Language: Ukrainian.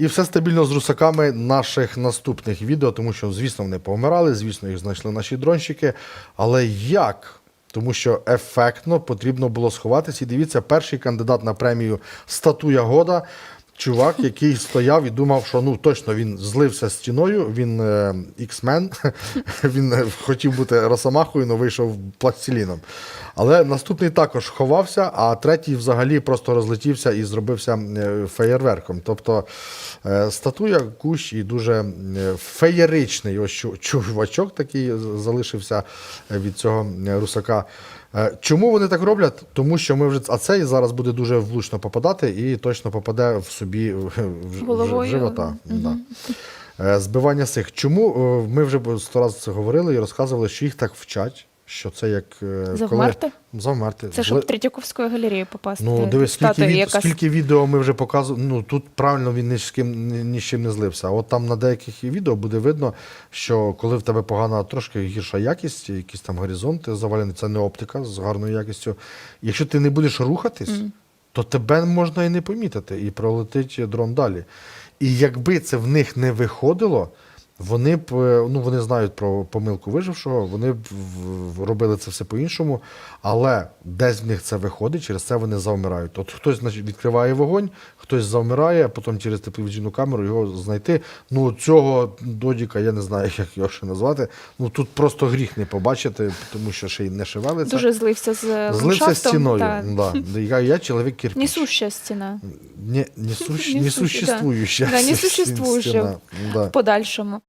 І все стабільно з русаками наших наступних відео, тому що, звісно, вони повмирали, звісно, їх знайшли наші дронщики. Але як? Тому що ефектно потрібно було сховатися. І дивіться, перший кандидат на премію Статуя Года. Чувак, який стояв і думав, що ну точно він злився стіною, він е, іксмен, він е, хотів бути росомахою, але вийшов пластиліном. Але наступний також ховався, а третій взагалі просто розлетівся і зробився е, феєрверком. Тобто е, статуя, кущ і дуже е, феєричний ось чувачок такий залишився від цього русака. Чому вони так роблять? Тому що ми вже а цей зараз буде дуже влучно попадати і точно попаде в собі в, в, живота. Да. Е, Збивання сих. Чому ми вже сто разів це говорили і розказували, що їх так вчать, що це як е, Завмерти? Коли... Завмерти. Це щоб в Третьяковську галерею попасти. Ну, дивись, скільки, від... якась. скільки відео ми вже показували. Ну тут правильно він ні з ким ні, з чим не злився. А От там на деяких відео буде видно, що коли в тебе погана трошки гірша якість, якісь там горизонти завалені, це не оптика з гарною якістю. Якщо ти не будеш рухатись, то тебе можна і не помітити, і пролетить дрон далі. І якби це в них не виходило. Вони б е, ну вони знають про помилку вижившого, вони б робили це все по-іншому, але десь в них це виходить, через це вони завмирають. От хтось значить, відкриває вогонь, хтось завмирає, а потім через тепловізійну камеру його знайти. Ну цього додіка, я не знаю, як його ще назвати. Ну тут просто гріх не побачити, тому що ще й не шевелиться. Дуже злився з Злився ландшафтом, стіною. та. Да. Я, я чоловік кирпич. Несуща стіна. Не, несущ, Несуща, да. Да. В подальшому.